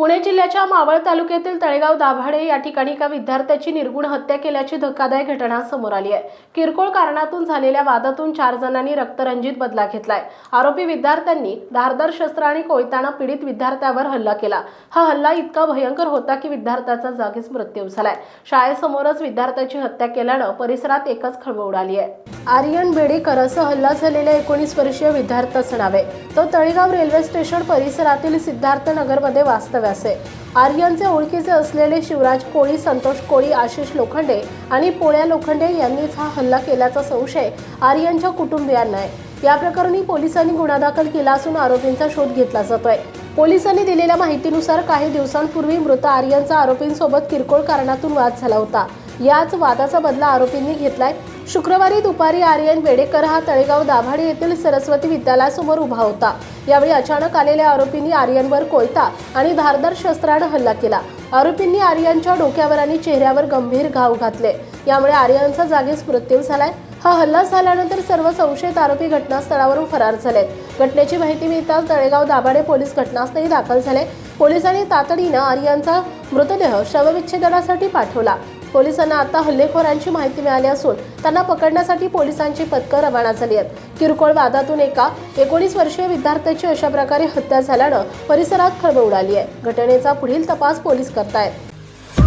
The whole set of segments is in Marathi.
पुणे जिल्ह्याच्या मावळ तालुक्यातील तळेगाव दाभाडे या ठिकाणी एका विद्यार्थ्याची निर्गुण हत्या केल्याची धक्कादायक घटना समोर आली आहे. किरकोळ कारणातून झालेल्या वादातून चार जणांनी रक्तरंजित बदला घेतलाय. आरोपी विद्यार्थ्यांनी धारदार शस्त्र आणि कोयताना पीडित विद्यार्थ्यावर हल्ला केला. हा हल्ला इतका भयंकर होता की विद्यार्थ्याचा जागीच मृत्यू झालाय. शाळेसमोरच विद्यार्थ्याची हत्या केल्यानं परिसरात एकच खळबळ उडाली आहे. आर्यन बेडेकर असं हल्ला झालेल्या एकोणीस वर्षीय विद्यार्थ्याचं नाव आहे तो तळेगाव रेल्वे स्टेशन परिसरातील सिद्धार्थ नगरमध्ये असे. आर्यनचे ओळखीचे असलेले शिवराज कोळी संतोष कोळी आशिष लोखंडे आणि पोळ्या लोखंडे यांनीच हा हल्ला केल्याचा संशय आर्यनच्या कुटुंबियांना आहे. या प्रकरणी पोलिसांनी गुन्हा दाखल केला असून आरोपींचा शोध घेतला जातोय. पोलिसांनी दिलेल्या माहितीनुसार काही दिवसांपूर्वी मृत आर्यनचा आरोपींसोबत किरकोळ कारणातून वाद झाला होता. याच वादाचा बदला आरोपींनी घेतलाय. शुक्रवारी दुपारी आर्यन बेडेकर हा तळेगाव दाभाडे येथील सरस्वती विद्यालयासमोर उभा होता. यावेळी अचानक आलेल्या आरोपींनी आर्यनवर कोयता आणि धारदार शस्त्रानं हल्ला केला. आरोपींनी आर्यनच्या डोक्यावर आणि चेहऱ्यावर गंभीर घाव घातले. यामुळे आर्यनचा जागीच मृत्यू झालाय. हा हल्ला झाल्यानंतर सर्व संशयित आरोपी घटनास्थळावरून फरार झाले घटनेची माहिती मिळताच तळेगाव दाभाडे पोलीस घटनास्थळी दाखल झाले. पोलिसांनी तातडीनं आर्यनचा मृतदेह शवविच्छेदनासाठी पाठवला. पोलिसांना आता हल्लेखोरांची माहिती मिळाली असून त्यांना पकडण्यासाठी पोलिसांची पथकं रवाना झाली आहेत. किरकोळ वादातून एका एकोणीस वर्षीय विद्यार्थ्याची अशा प्रकारे हत्या झाल्यानं परिसरात खळबळ उडाली आहे. घटनेचा पुढील तपास पोलीस करतायत.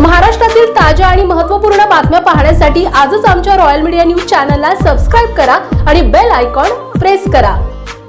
महाराष्ट्रातील ताज्या आणि महत्त्वपूर्ण बातम्या पाहण्यासाठी आजच आमच्या रॉयल मीडिया न्यूज चॅनलला सबस्क्राईब करा आणि बेल आयकॉन प्रेस करा.